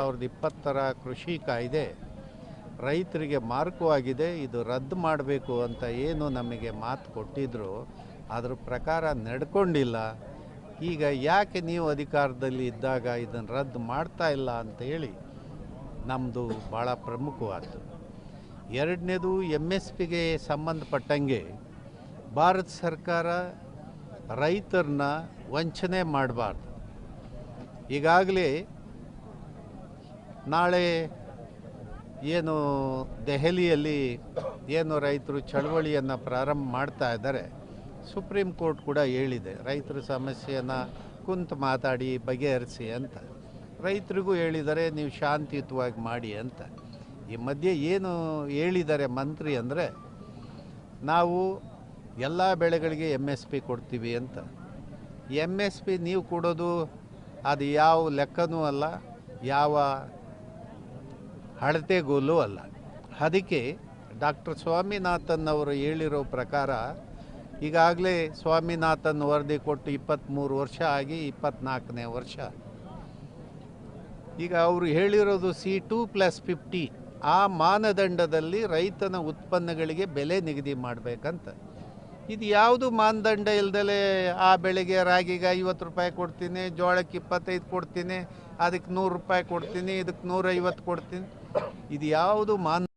ಸಾವಿರದ ಇಪ್ಪತ್ತರ ಕೃಷಿ ಕಾಯ್ದೆ ರೈತರಿಗೆ ಮಾರ್ಕವಾಗಿದೆ, ಇದು ರದ್ದು ಮಾಡಬೇಕು ಅಂತ ಏನು ನಮಗೆ ಮಾತು ಕೊಟ್ಟಿದ್ರು ಅದ್ರ ಪ್ರಕಾರ ನಡ್ಕೊಂಡಿಲ್ಲ. ಈಗ ಯಾಕೆ ನೀವು ಅಧಿಕಾರದಲ್ಲಿ ಇದ್ದಾಗ ಇದನ್ನು ರದ್ದು ಮಾಡ್ತಾ ಇಲ್ಲ ಅಂತ ಹೇಳಿ ನಮ್ಮದು ಭಾಳ ಪ್ರಮುಖವಾದ್ದು. ಎರಡನೇದು ಎಂ ಎಸ್ ಪಿಗೆ ಸಂಬಂಧಪಟ್ಟಂಗೆ ಭಾರತ ಸರ್ಕಾರ ರೈತರನ್ನ ವಂಚನೆ ಮಾಡಬಾರ್ದು. ಈಗಾಗಲೇ ನಾಳೆ ಏನು ದೆಹಲಿಯಲ್ಲಿ ಏನು ರೈತರು ಚಳವಳಿಯನ್ನು ಪ್ರಾರಂಭ ಮಾಡ್ತಾ ಇದ್ದಾರೆ, ಸುಪ್ರೀಂ ಕೋರ್ಟ್ ಕೂಡ ಹೇಳಿದೆ, ರೈತರ ಸಮಸ್ಯೆಯನ್ನು ಕುಂತು ಮಾತಾಡಿ ಬಗೆಹರಿಸಿ ಅಂತ. ರೈತರಿಗೂ ಹೇಳಿದರೆ ನೀವು ಶಾಂತಿಯುತವಾಗಿ ಮಾಡಿ ಅಂತ. ಈ ಮಧ್ಯೆ ಏನು ಹೇಳಿದ್ದಾರೆ ಮಂತ್ರಿ ಅಂದರೆ, ನಾವು ಎಲ್ಲ ಬೆಳೆಗಳಿಗೆ ಎಂ ಎಸ್ ಪಿ ಕೊಡ್ತೀವಿ ಅಂತ. ಎಂ ಎಸ್ ಪಿ ನೀವು ಕೊಡೋದು ಅದು ಯಾವ ಲೆಕ್ಕನೂ ಅಲ್ಲ, ಯಾವ ಅಳತೆಗೋಲು ಅಲ್ಲ. ಅದಕ್ಕೆ ಡಾಕ್ಟರ್ ಸ್ವಾಮಿನಾಥನ್ ಅವರು ಹೇಳಿರೋ ಪ್ರಕಾರ ಈಗಾಗಲೇ ಸ್ವಾಮಿನಾಥನ್ ವರದಿ ಕೊಟ್ಟು ಇಪ್ಪತ್ತ್ಮೂರು ವರ್ಷ ಆಗಿ ಇಪ್ಪತ್ತ್ನಾಲ್ಕನೇ ವರ್ಷ. ಈಗ ಅವರು ಹೇಳಿರೋದು ಸಿ ಟು ಪ್ಲಸ್ ಫಿಫ್ಟಿ ಆ ಮಾನದಂಡದಲ್ಲಿ ರೈತನ ಉತ್ಪನ್ನಗಳಿಗೆ ಬೆಲೆ ನಿಗದಿ ಮಾಡಬೇಕಂತ. ಇದು ಯಾವುದು ಮಾನದಂಡ ಇಲ್ದಲೆ ಆ ಬೆಳೆಗೆ ರಾಗಿಗೆ ಐವತ್ತು ರೂಪಾಯಿ ಕೊಡ್ತೀನಿ, ಜೋಳಕ್ಕೆ ಇಪ್ಪತ್ತೈದು ಕೊಡ್ತೀನಿ, ಅದಕ್ಕೆ ನೂರು ರೂಪಾಯಿ ಕೊಡ್ತೀನಿ, ಇದಕ್ಕೆ ನೂರೈವತ್ತು ಕೊಡ್ತೀನಿ. ಇದು ಯಾವುದು ಮಾನ